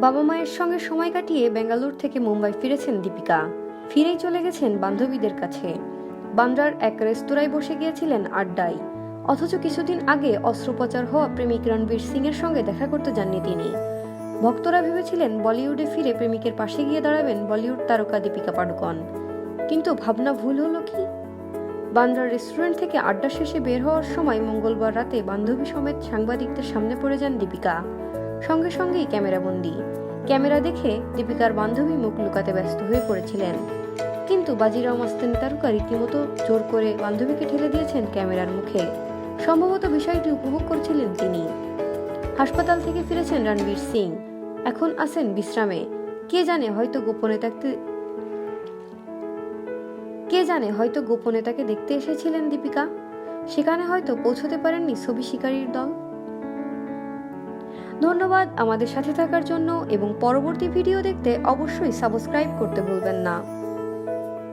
বাবা মায়ের সঙ্গে সময় কাটিয়ে বেঙ্গালুর থেকে মুম্বাই ফিরেছেন দীপিকা। ফিরেই চলে গেছেন বান্ধবীদের কাছে। বান্দ্রার এক রেস্তোরাঁয় বসে গিয়েছিলেন আড্ডায়। অথচ কিছুদিন আগে অস্ত্রোপচার হওয়া প্রেমিক রণবীর সিং এর সঙ্গে দেখা করতে যাননি তিনি। ভক্তরা ভেবেছিলেন বলিউডে ফিরে প্রেমিকের পাশে গিয়ে দাঁড়াবেন বলিউড তারকা দীপিকা পাডুকন। কিন্তু ভাবনা ভুল হলো কি? বান্দ্রার রেস্টুরেন্ট থেকে আড্ডা শেষে বের হওয়ার সময় মঙ্গলবার রাতে বান্ধবী সমেত সাংবাদিকদের সামনে পড়ে যান দীপিকা। সঙ্গে সঙ্গেই ক্যামেরাবন্দি ক্যামেরা দেখে দীপিকার বান্ধবী মুখ লুকাতে ব্যস্ত হয়ে পড়েছিলেন। কিন্তু বাজিরাও মাস্তানি তারকা রীতিমতো জোর করে বান্ধবীকে ঠেলে দিয়েছেন ক্যামেরার মুখে। সম্ভবত বিষয়টি উপভোগ করছিলেন তিনি। হাসপাতাল থেকে ফিরেছেন রণবীর সিং। এখন আছেন বিশ্রামে। কে জানে হয়তো গোপনে থাকতে কে জানে হয়তো গোপনে তাকে দেখতে এসেছিলেন দীপিকা? সেখানে হয়তো পৌঁছতে পারেননি ছবি শিকারীর দল। ধন্যবাদ আমাদের সাথে থাকার জন্য এবং পরবর্তী ভিডিও দেখতে অবশ্যই সাবস্ক্রাইব করতে ভুলবেন না।